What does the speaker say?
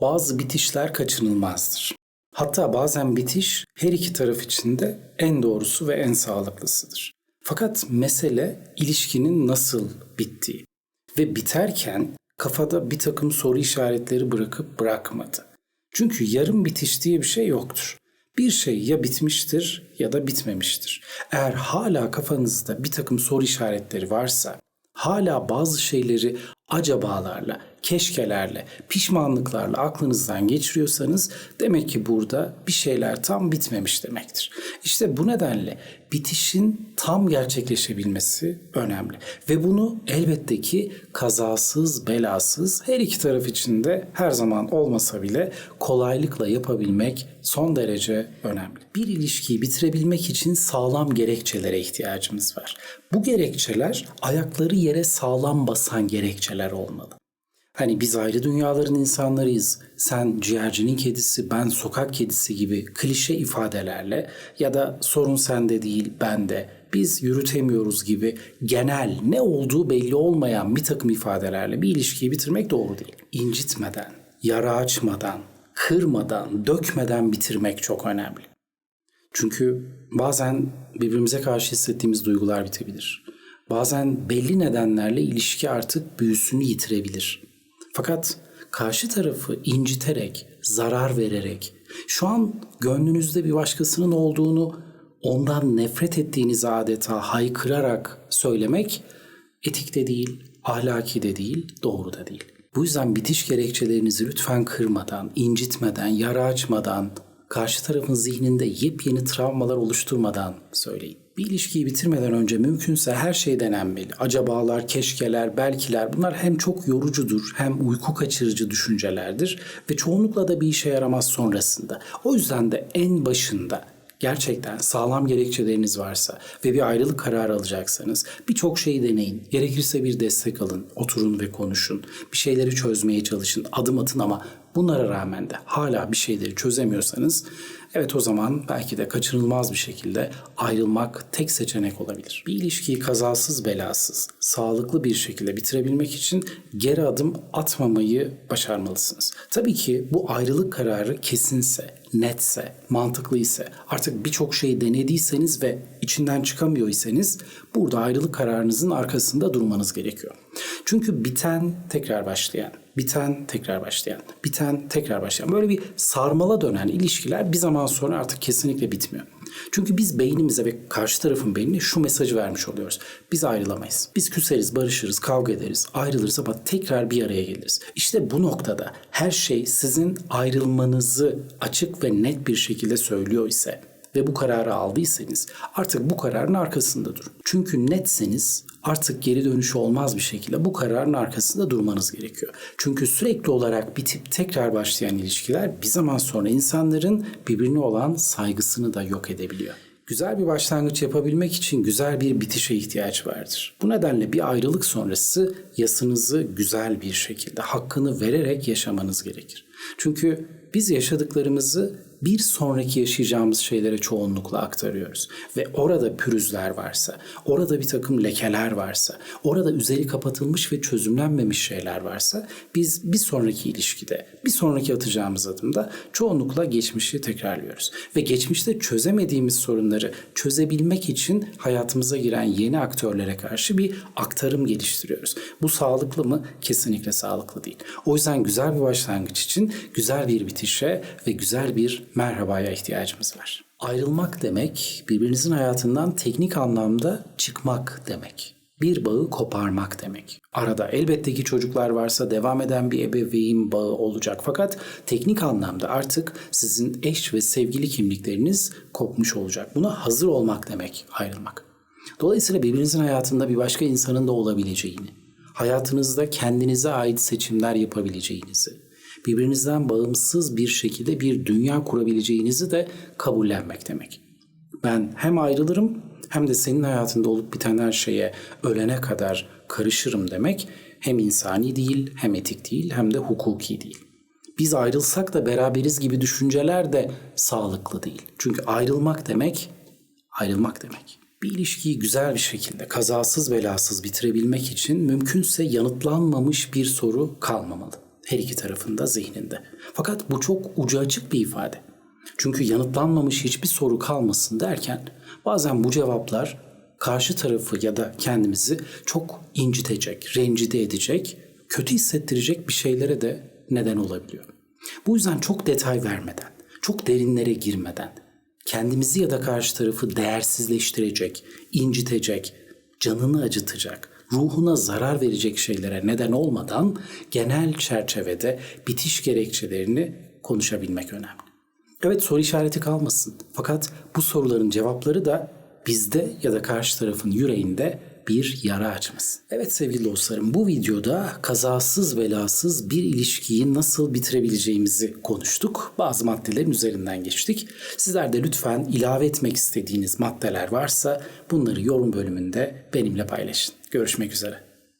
Bazı bitişler kaçınılmazdır. Hatta bazen bitiş her iki taraf için de en doğrusu ve en sağlıklısıdır. Fakat mesele ilişkinin nasıl bittiği ve biterken kafada bir takım soru işaretleri bırakıp bırakmadı. Çünkü yarım bitiş diye bir şey yoktur. Bir şey ya bitmiştir ya da bitmemiştir. Eğer hala kafanızda bir takım soru işaretleri varsa, hala bazı şeyleri acabalarla, keşkelerle, pişmanlıklarla aklınızdan geçiriyorsanız demek ki burada bir şeyler tam bitmemiş demektir. İşte bu nedenle bitişin tam gerçekleşebilmesi önemli. Ve bunu elbette ki kazasız, belasız her iki taraf için de her zaman olmasa bile kolaylıkla yapabilmek son derece önemli. Bir ilişkiyi bitirebilmek için sağlam gerekçelere ihtiyacımız var. Bu gerekçeler ayakları yere sağlam basan gerekçeler olmalı. Hani biz ayrı dünyaların insanlarıyız. Sen ciğercinin kedisi, ben sokak kedisi gibi klişe ifadelerle ya da sorun sende değil bende, biz yürütemiyoruz gibi genel ne olduğu belli olmayan bir takım ifadelerle bir ilişkiyi bitirmek doğru değil. İncitmeden, yara açmadan, kırmadan, dökmeden bitirmek çok önemli. Çünkü bazen birbirimize karşı hissettiğimiz duygular bitebilir. Bazen belli nedenlerle ilişki artık büyüsünü yitirebilir. Fakat karşı tarafı inciterek, zarar vererek, şu an gönlünüzde bir başkasının olduğunu ondan nefret ettiğinizi adeta haykırarak söylemek etik de değil, ahlaki de değil, doğru da değil. Bu yüzden bitiş gerekçelerinizi lütfen kırmadan, incitmeden, yara açmadan, karşı tarafın zihninde yepyeni travmalar oluşturmadan söyleyin. Bir ilişkiyi bitirmeden önce mümkünse her şey denenmeli. Acabalar, keşkeler, belkiler bunlar hem çok yorucudur hem uyku kaçırıcı düşüncelerdir ve çoğunlukla da bir işe yaramaz sonrasında. O yüzden de en başında gerçekten sağlam gerekçeleriniz varsa ve bir ayrılık kararı alacaksanız birçok şeyi deneyin. Gerekirse bir destek alın, oturun ve konuşun. Bir şeyleri çözmeye çalışın, adım atın ama bunlara rağmen de hala bir şeyleri çözemiyorsanız evet o zaman belki de kaçınılmaz bir şekilde ayrılmak tek seçenek olabilir. Bir ilişkiyi kazasız belasız, sağlıklı bir şekilde bitirebilmek için geri adım atmamayı başarmalısınız. Tabii ki bu ayrılık kararı kesinse, netse, mantıklı ise, artık birçok şey denediyseniz ve içinden çıkamıyorsanız burada ayrılık kararınızın arkasında durmanız gerekiyor. Çünkü biten tekrar başlayan, biten tekrar başlayan, biten tekrar başlayan böyle bir sarmala dönen ilişkiler bir zaman sonra artık kesinlikle bitmiyor. Çünkü biz beynimize ve karşı tarafın beynine şu mesajı vermiş oluyoruz. Biz ayrılamayız. Biz küseriz, barışırız, kavga ederiz, ayrılırız ama tekrar bir araya geliriz. İşte bu noktada her şey sizin ayrılmanızı açık ve net bir şekilde söylüyor ise ve bu kararı aldıysanız artık bu kararın arkasında durun. Çünkü netseniz artık geri dönüşü olmaz bir şekilde bu kararın arkasında durmanız gerekiyor. Çünkü sürekli olarak bitip tekrar başlayan ilişkiler bir zaman sonra insanların birbirine olan saygısını da yok edebiliyor. Güzel bir başlangıç yapabilmek için güzel bir bitişe ihtiyaç vardır. Bu nedenle bir ayrılık sonrası yasınızı güzel bir şekilde hakkını vererek yaşamanız gerekir. Çünkü biz yaşadıklarımızı bir sonraki yaşayacağımız şeylere çoğunlukla aktarıyoruz. Ve orada pürüzler varsa, orada bir takım lekeler varsa, orada üzeri kapatılmış ve çözümlenmemiş şeyler varsa biz bir sonraki ilişkide, bir sonraki atacağımız adımda çoğunlukla geçmişi tekrarlıyoruz. Ve geçmişte çözemediğimiz sorunları çözebilmek için hayatımıza giren yeni aktörlere karşı bir aktarım geliştiriyoruz. Bu sağlıklı mı? Kesinlikle sağlıklı değil. O yüzden güzel bir başlangıç güzel bir bitişe ve güzel bir merhabaya ihtiyacımız var. Ayrılmak demek birbirinizin hayatından teknik anlamda çıkmak demek. Bir bağı koparmak demek. Arada elbette ki çocuklar varsa devam eden bir ebeveyn bağı olacak. Fakat teknik anlamda artık sizin eş ve sevgili kimlikleriniz kopmuş olacak. Buna hazır olmak demek ayrılmak. Dolayısıyla birbirinizin hayatında bir başka insanın da olabileceğini, hayatınızda kendinize ait seçimler yapabileceğinizi, birbirinizden bağımsız bir şekilde bir dünya kurabileceğinizi de kabullenmek demek. Ben hem ayrılırım hem de senin hayatında olup biten her şeye ölene kadar karışırım demek hem insani değil, hem etik değil, hem de hukuki değil. Biz ayrılsak da beraberiz gibi düşünceler de sağlıklı değil. Çünkü ayrılmak demek ayrılmak demek. Bir ilişkiyi güzel bir şekilde kazasız belasız bitirebilmek için mümkünse yanıtlanmamış bir soru kalmamalı her iki tarafında zihninde. Fakat bu çok ucu açık bir ifade. Çünkü yanıtlanmamış hiçbir soru kalmasın derken bazen bu cevaplar karşı tarafı ya da kendimizi çok incitecek, rencide edecek, kötü hissettirecek bir şeylere de neden olabiliyor. Bu yüzden çok detay vermeden, çok derinlere girmeden, kendimizi ya da karşı tarafı değersizleştirecek, incitecek, canını acıtacak, ruhuna zarar verecek şeylere neden olmadan genel çerçevede bitiş gerekçelerini konuşabilmek önemli. Evet soru işareti kalmasın. Fakat bu soruların cevapları da bizde ya da karşı tarafın yüreğinde bir yara açmasın. Evet sevgili dostlarım bu videoda kazasız belasız bir ilişkiyi nasıl bitirebileceğimizi konuştuk. Bazı maddelerin üzerinden geçtik. Sizler de lütfen ilave etmek istediğiniz maddeler varsa bunları yorum bölümünde benimle paylaşın. Görüşmek üzere.